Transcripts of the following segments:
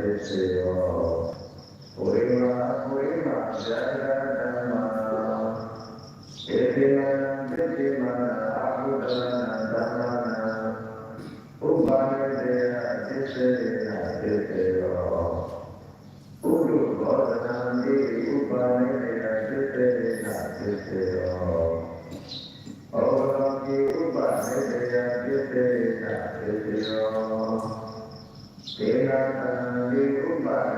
Keseo Urima Urima Shagadama Ketina Ketima Akudana Dhamana Upanidea Kesedina Keseo Uru Bodhani Upanidea Kesedina Keseo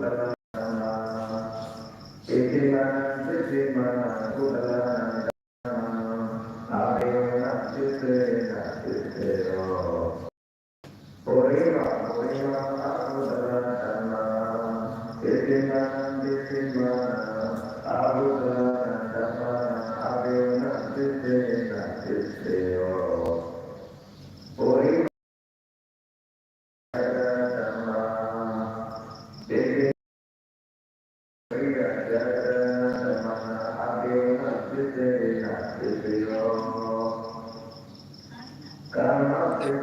Gracias. Thank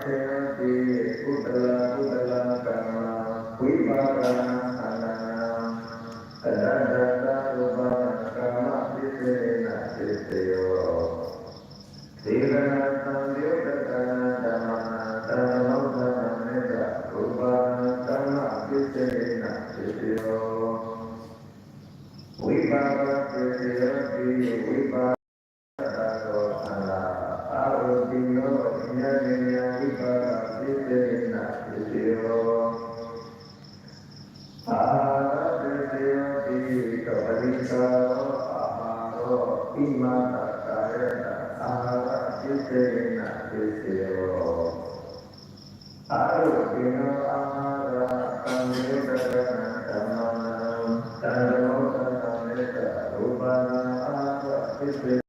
you. කායන ආවචිතේන විසයෝ ආරෝපින ආරාපණේ දරණ තමන තරමෝ තමනේ රූපන ආවචිතේ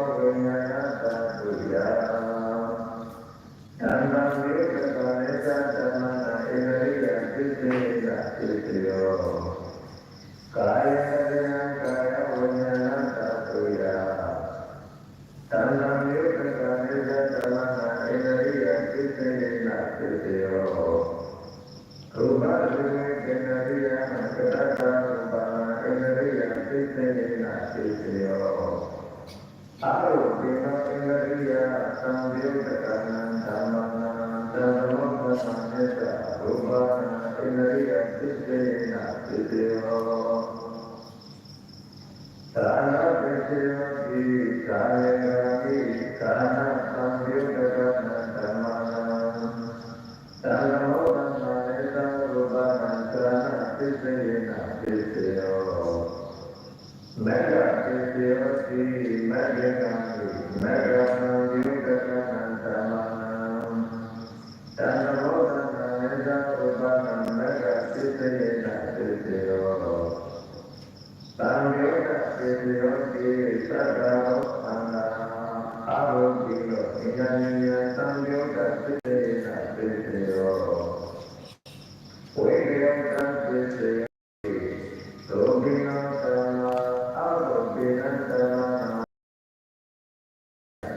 စေတယောအာရုံပင်နာပင်နာရိယာသံယုတ်တကနာသမ္မာနာသံဃောသံဃေတရူပနာပင်နာရိယာသစ္စေနာစေတယောသာနာပစ္စယောတိကာယေနာတိကာနာ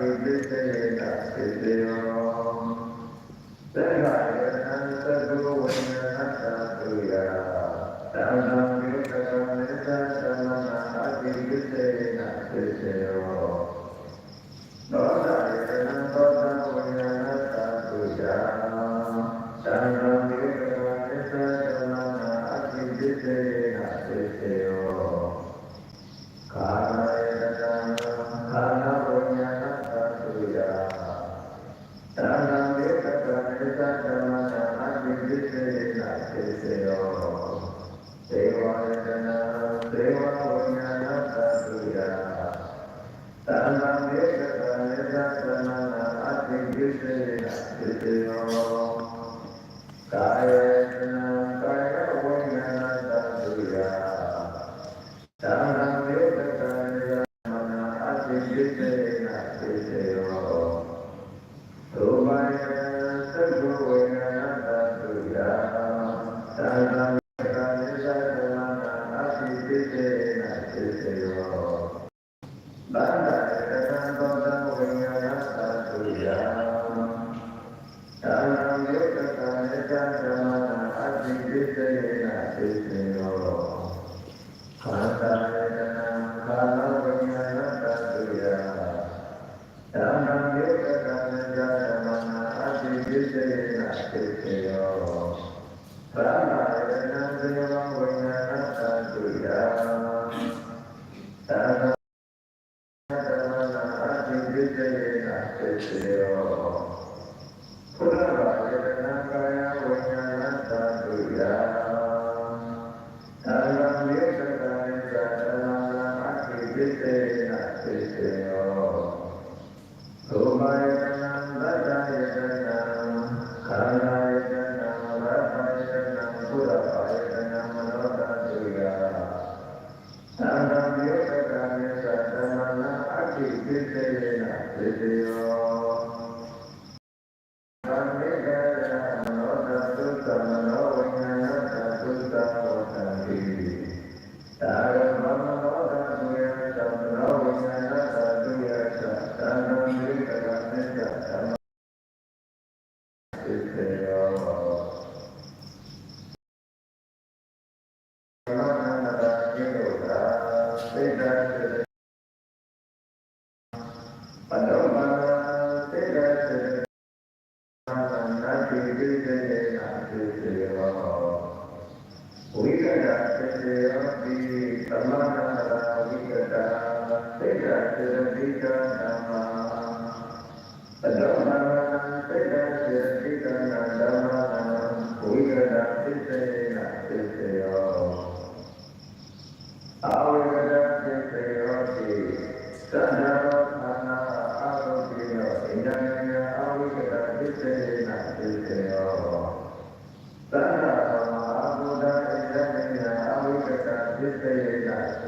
စေတေတေတစေတေရောသက္ကာယသံသတ္တဝေနအတ္တသုယတံသံယုတ္တံမေတ္တာသမဏအတိဝိသေနစေတေရော I.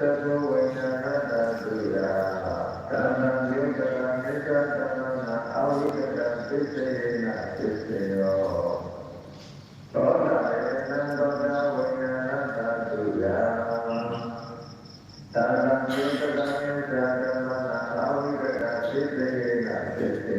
တ္တဝေသကတသုရာတဏ္ဍယေတရမေတ္တာတဏ္ဍအာဝိကတသိစေနသိစေယောသောတာယေနံသောတာဝေနနာတသုရာတဏ္ဍယေတရမေတ္တာတဏ္ဍအာဝိကတသိစေနသိစေ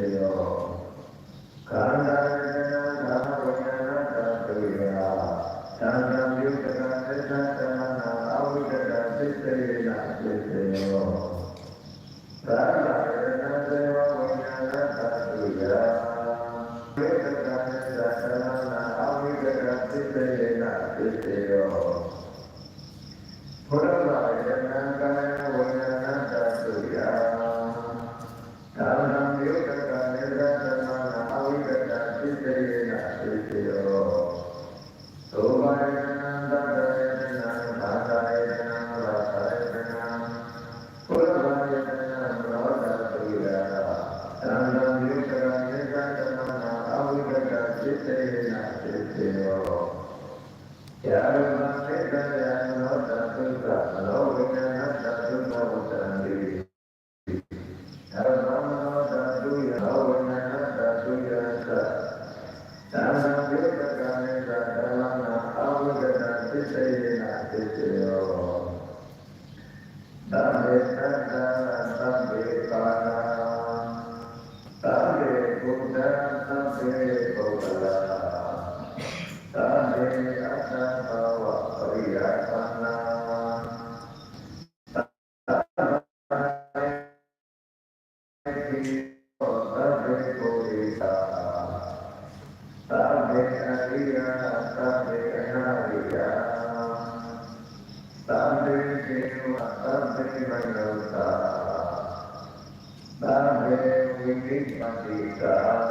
Thank you.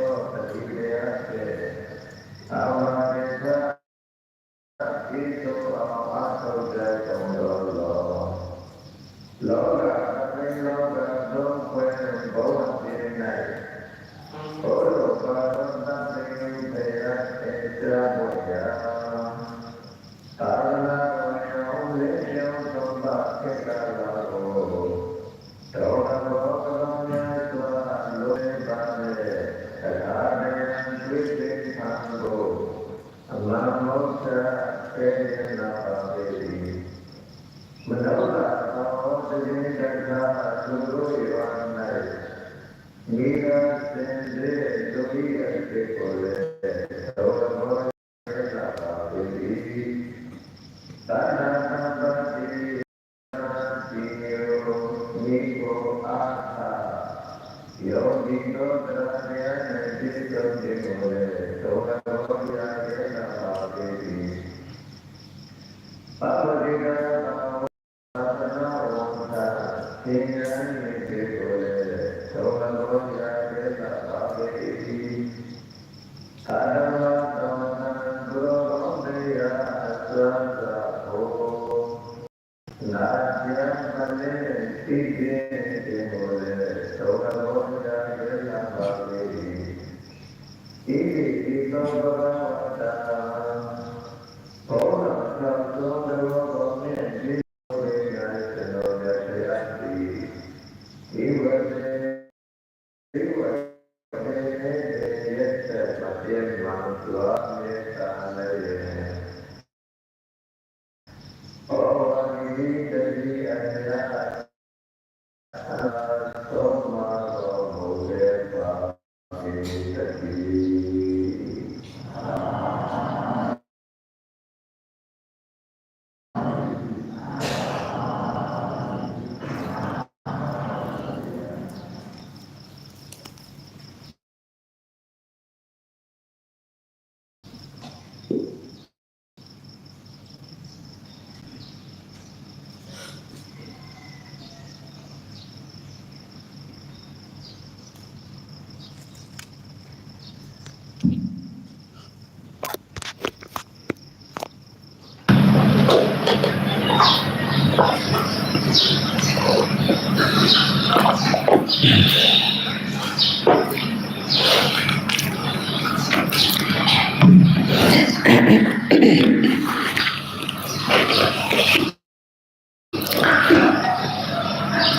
of the Mira, tendré, todavía te podré, ahora no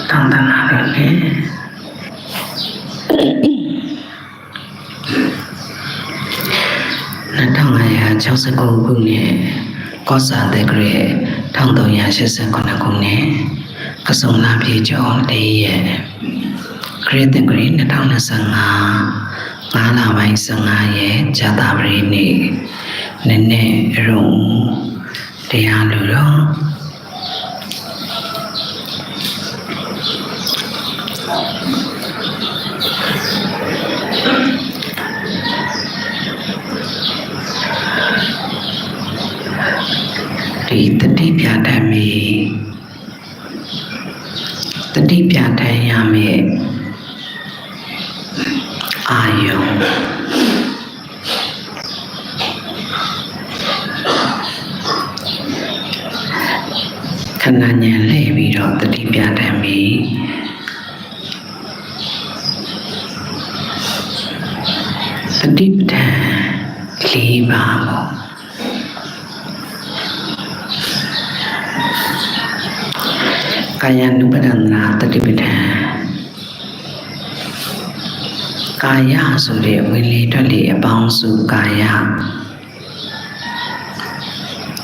တောင်းတနာတယ်လေ2569ခုနှစ်ကောစာတေဂရေ1389ခုနှစ်ကဆုံလာပြေကျော်တေးရဲ့ခရစ်တင်ဂရေ2025 ငါးလပိုင်း15ရက်ဇာတာပရိနေ့နည်းနည်းရုံတရားလူတော်ဒီတတိပြဋ္ဌာန်းမီ စုကာယ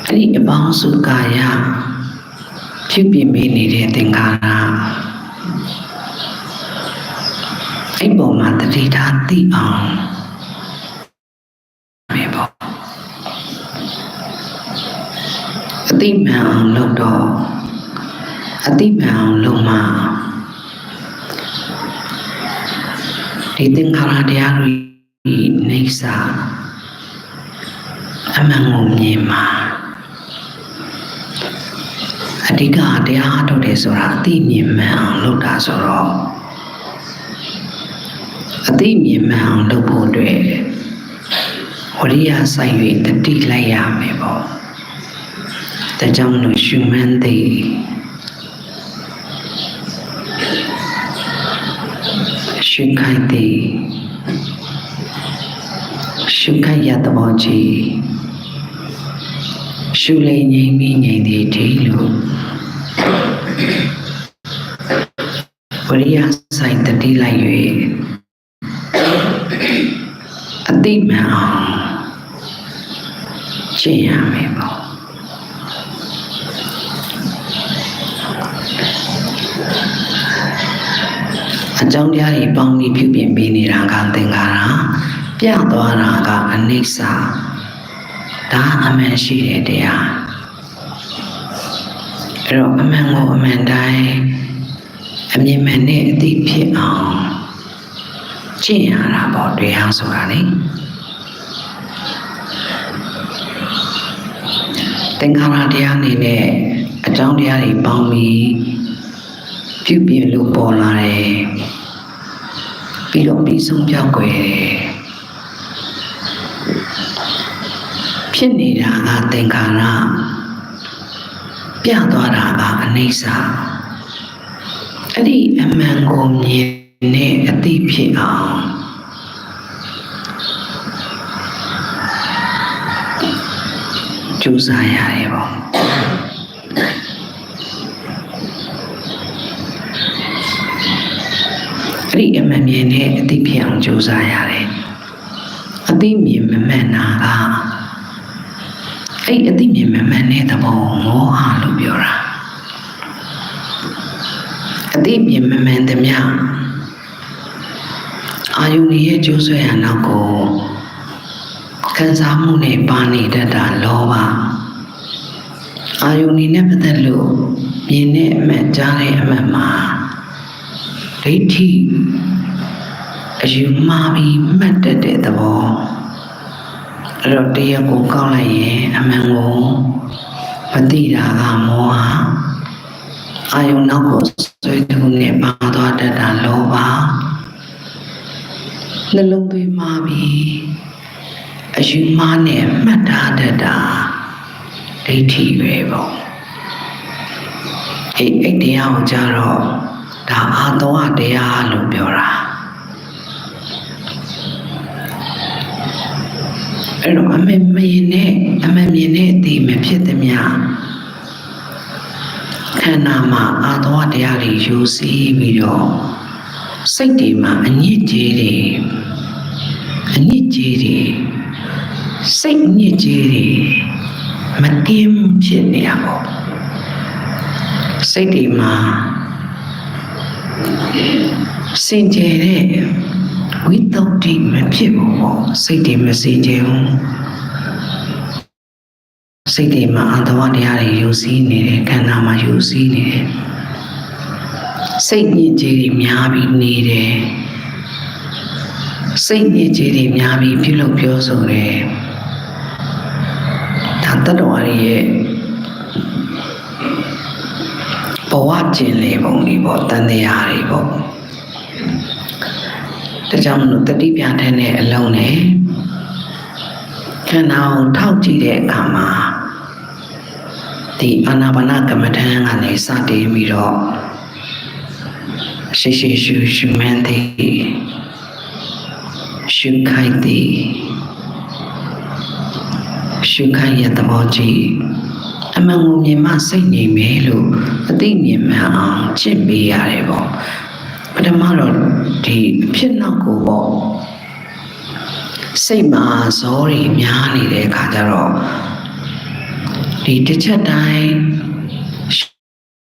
အဲ့ဒီအပေါင်းစုကာယဖြစ်ပြမိနေတဲ့သင်္ခါရအဲ့ပေါ်မှာတတိထားသိအောင်မေပေါ့အတိမှန်အောင်လုပ်တော့အတိပံအောင်လုံးမဒီသင်္ခါရတရားတွေ နေစာအမှန်ကိုမြင်မှာအဓိကတရားထုတ်တယ်ဆိုတာအတိမြင်မှန်အောင်လုပ်တာဆိုတော့အတိမြင်မှန်အောင်လုပ်ဖို့အတွက်ဝရိယဆိုင်၍တတိလိုက်ရမယ်ပေါ့ဒါကြောင့်မလို့ရှုမှန်းသိရှုခိုက်သည် ရှုခိုက်ရသဘောကြီးရှုလေငြိမ်ပြီးငြိမ်သည်ဒီလိုဝရိယဆိုင်တတိလိုက်၍အတိမှန်အောင်ရှင်းရမယ်ပေါ့အကြောင်းတရားတွေပေါင်းပြီးပြုပြင်ပေးနေတာကသင်္ခါရ ပြသွားတာကအနိစ္စဒါအမှန်ရှိတဲ့တရားအဲ့တော့အမှန်ကိုအမှန်တိုင်းအမြင်မှန်နဲ့အသိဖြစ်အောင်ကျင့်ရတာပေါ့တရားဆိုတာလေသင်္ခါရတရားအနေနဲ့အကြောင်းတရားတွေပေါင်းပြီးပြုပြင်လို့ပေါ်လာတယ်ပြီးတော့ပြီးဆုံးပြောက်ွယ်တယ် ဖြစ်နေတာကသင်္ခါရပြသွားတာကအနိစ္စအဲ့ဒီအမှန်ကိုမြင်နဲ့အသိဖြစ်အောင်ကြိုးစားရတယ်ပေါ့အဲ့ဒီအမှန်မြင်တဲ့အသိဖြစ်အောင်ကြိုးစားရတယ်အသိမြင်မမှန်တာက အဲ့အသိမြင်မမှန်တဲ့သဘောမောဟလို့ပြောတာအသိမြင်မမှန်သမျှအာယုန်ရဲ့ကြိုးဆွဲရနောက်ကိုခံစားမှုနဲ့ပါနေတတ်တာလောဘအာယုန်နဲ့ပတ်သက်လို့မြင်တဲ့အမှန်ကြားတဲ့အမှန်မှာဒိဋ္ဌိအယူမှားပြီးမှတ်တတ်တဲ့သဘော အဲ့တော့တရားကိုကောက်လိုက်ရင်အမှန်ကိုမသိတာကမောဟအာယုံနောက်ကိုဆွဲထုံနဲ့ပါသွားတတ်တာလောဘနှလုံးသွင်းမှားပြီးအယူမှားနဲ့မှတ်ထားတတ်တာဒိဋ္ဌိပဲပေါ့အဲ့အဲ့တရားကိုကြတော့ဒါအာသောတရားလို့ပြောတာ အဲ့တော့အမေမရင်နဲ့အမေမြင်တဲ့အတိမဖြစ်သမျှခန္ဓာမှာအာသောတရားတွေယူစည်းပြီးတော့စိတ်တွေမှာအညစ်အကြေးတွေအညစ်အကြေးတွေစိတ်ညစ်ကြေးတွေမကင်းဖြစ်နေရပေါ့စိတ်တွေမှာစင်ကြယ်တဲ့ ဝိတုဒ္ဓိမဖြစ်ဘူးပေါ့စိတ်တွေမစင်ကြယ်ဘူးစိတ်တွေမှာအန္တဝတရားတွေယူစည်းနေတယ်ခန္ဓာမှာယူစည်းနေတယ်စိတ်ညစ်ကြေးတွေများပြီးနေတယ်စိတ်ညစ်ကြေးတွေများပြီးပြုလုပ်ပြောဆိုတယ်ဒါတတ္တဝါတွေရဲ့ဘဝကျင်လေပုံတွေပေါ့တန်တရားတွေပေါ့ ဒါကြောင့်မလို့တတိပြတဲ့နဲ့အလုံးနဲ့ခန္ဓာကိုထောက်ကြည့်တဲ့အခါမှာဒီအာနာပါနကမ္မထံကနေစတင်ပြီးတော့ရှိရှိရှုရှုမှန်းသည်ရှုခိုက်သည်ရှုခိုက်ရဲ့သဘောကြည့်အမှန်ကိုမြင်မှစိတ်ငြိမ်မယ်လို့အသိမြင်မှန်အောင်ချင့်ပေးရတယ်ပေါ့ပ ထမတော့ဒီအဖြစ်နောက်ကိုပေါ့စိတ်မှာဇောတွေများနေတဲ့အခါကျတော့ဒီတစ်ချက်တိုင်း